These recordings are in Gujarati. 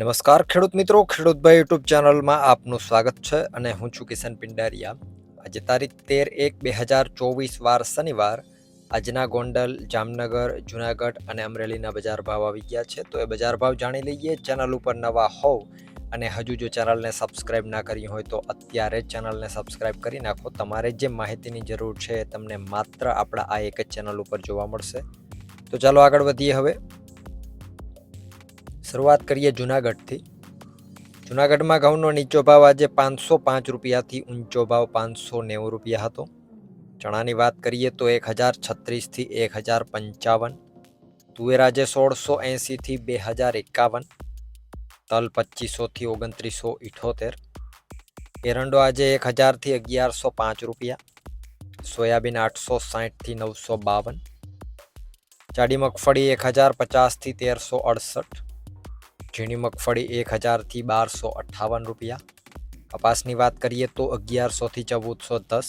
નમસ્કાર ખેડૂત મિત્રો ખેડૂતભાઈ યુટ્યુબ ચેનલમાં આપનું સ્વાગત છે અને હું છું કિશન પિંડારિયા. આજે તારીખ તેર એક બે હજાર ચોવીસ વાર શનિવાર. આજના ગોંડલ, જામનગર, જુનાગઢ અને અમરેલીના બજાર ભાવ આવી ગયા છે. તો એ બજાર ભાવ જાણી લઈએ, ચેનલ ઉપર નવા હોવ અને હજુ જો ચેનલને સબસ્ક્રાઇબ ના કરી હોય તો અત્યારે જ ચેનલને સબસ્ક્રાઇબ કરી નાખો. તમારે જે માહિતીની જરૂર છે તમને માત્ર આપણા આ એક જ ચેનલ ઉપર જોવા મળશે. તો ચાલો આગળ વધીએ હવે. શરૂઆત કરીએ જુનાગઢથી. જુનાગઢમાં ઘઉંનો નીચો ભાવ આજે પાંચસો પાંચ રૂપિયાથી ઊંચો ભાવ પાંચસો નેવું રૂપિયા હતો. ચણાની વાત કરીએ તો એક હજાર છત્રીસથી એક હજાર પંચાવન, તુવેર આજે સોળસો એંસીથી બે હજાર એકાવન, તલ પચીસોથી ઓગણત્રીસો ઇઠોતેર, એરંડો આજે એક હજારથી અગિયારસો પાંચ રૂપિયા, સોયાબીન આઠસો સાહીઠથી નવસો બાવન, જાડી મગફળી એક હજાર પચાસથી તેરસો અડસઠ ઝીણી મગફળી એક હજારથી બારસો અઠ્ઠાવન રૂપિયા. કપાસની વાત કરીએ તો અગિયારસોથી ચૌદસો દસ.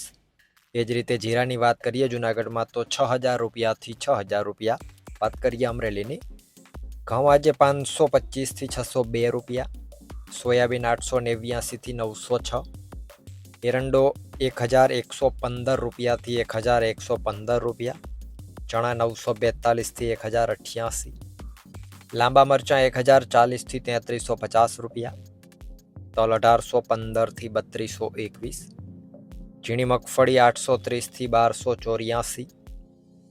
એ જ રીતે જીરાની વાત કરીએ જુનાગઢમાં તો છ હજાર રૂપિયાથી છ હજાર રૂપિયા. વાત કરીએ અમરેલીની. ઘઉં આજે પાંચસો પચીસથી છસો બે રૂપિયા. સોયાબીન આઠસો નેવ્યાસીથી નવસો છ. એરંડો એક હજાર એકસો પંદર રૂપિયાથી એક હજાર એકસો પંદર રૂપિયા. ચણા નવસો બેતાલીસથી એક હજાર અઠ્યાસી. લાંબા મરચાં એક હજાર ચાલીસથી તેત્રીસો પચાસ રૂપિયા, તલ અઢારસો પંદરથી બત્રીસો એકવીસ, ઝીણી મગફળી આઠસો ત્રીસથી બારસો ચોર્યાસી,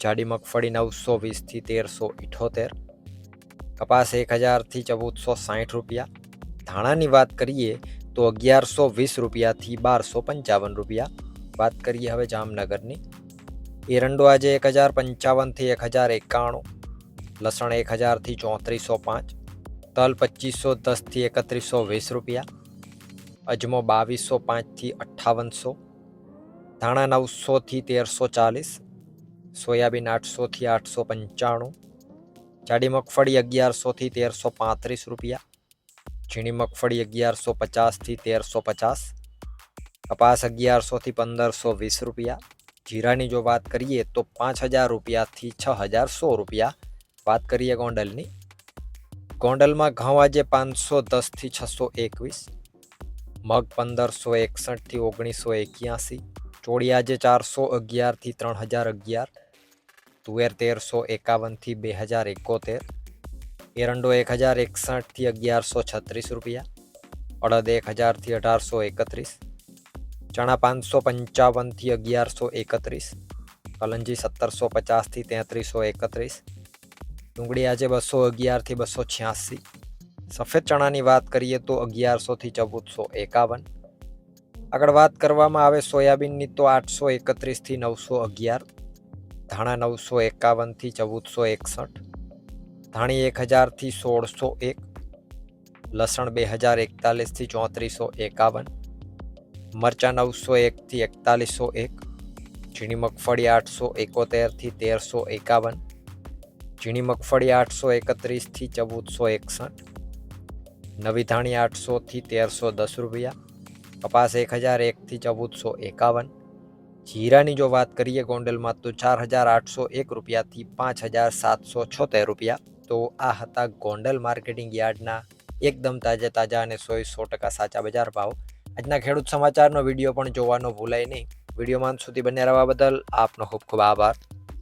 જાડી મગફળી નવસો વીસથી તેરસો ઇઠોતેર, કપાસ એક હજારથી ચૌદસો સાઠ રૂપિયા, ધાણાની વાત કરીએ તો અગિયારસો વીસ રૂપિયાથી બારસો પંચાવન રૂપિયા, વાત કરીએ હવે જામનગરની. એરંડો આજે એક હજાર પંચાવનથી એક હજાર એકાણું લસણ એક હજારથી ચોત્રીસો પાંચ, તલ પચીસો દસથી એકત્રીસો વીસ રૂપિયા, અજમો બાવીસો પાંચથી અઠ્ઠાવનસો, ધાણા નવસોથી તેરસો ચાલીસ, સોયાબીન આઠસોથી આઠસો પંચાણું, જાડી મગફળી અગિયારસોથી તેરસો પાંત્રીસ રૂપિયા, ઝીણી મગફળી અગિયારસો પચાસથી તેરસો પચાસ, કપાસ અગિયારસોથી પંદરસો વીસ રૂપિયા, જીરાની જો વાત કરીએ તો પાંચ હજાર રૂપિયાથી છ હજાર સો રૂપિયા વાત કરીએ ગોંડલની. ગોંડલમાં ઘઉં આજે પાંચસો દસથી છસો એકવીસ, મગ પંદરસો એકસઠથી ઓગણીસો એક્યાસી, ચોળી આજે ચારસો અગિયારથી ત્રણ હજાર અગિયાર, તુવેર તેરસો એકાવનથી બે હજાર એકોતેર, એરંડો એક હજાર એકસઠથી અગિયારસો છત્રીસ રૂપિયા, અડદ એક હજારથી અઢારસો એકત્રીસ, ચણા પાંચસો પંચાવનથી અગિયારસો એકત્રીસ, કલંજી સત્તરસો પચાસથી તેત્રીસો એકત્રીસ ડુંગળી આજે બસો અગિયારથી બસો છ્યાસી. સફેદ ચણાની વાત કરીએ તો અગિયારસોથી ચૌદસો એકાવન. આગળ વાત કરવામાં આવે સોયાબીનની તો આઠસો એકત્રીસથી નવસો અગિયાર. ધાણા નવસો એકાવનથી ચૌદસો એકસઠ. ધાણી એક હજારથી સોળસો એક. લસણ બે હજાર એકતાલીસથી ચોત્રીસો એકાવન. મરચાં નવસો એકથી એકતાલીસો એક. ઝીણી મગફળી આઠસો એકોતેરથી તેરસો એકાવન. ઝીણી મગફળી આઠસો એકત્રીસથી ચૌદસો એકસઠ, નવી ધાણી આઠસોથી તેરસો દસ રૂપિયા, કપાસ એક હજાર એકથી ચૌદસો એકાવન, જીરાની જો વાત કરીએ ગોંડલમાં તો ચાર હજાર આઠસો એક રૂપિયાથી પાંચ હજાર સાતસો છોતેર રૂપિયા, તો આ હતા ગોંડલ માર્કેટિંગ યાર્ડના એકદમ તાજા તાજા અને સો સો ટકા સાચા બજાર ભાવ. આજના ખેડૂત સમાચારનો વીડિયો પણ જોવાનો ભૂલાય નહીં. વિડીયોમાં સુધી બને રહેવા બદલ આપનો ખૂબ ખૂબ આભાર.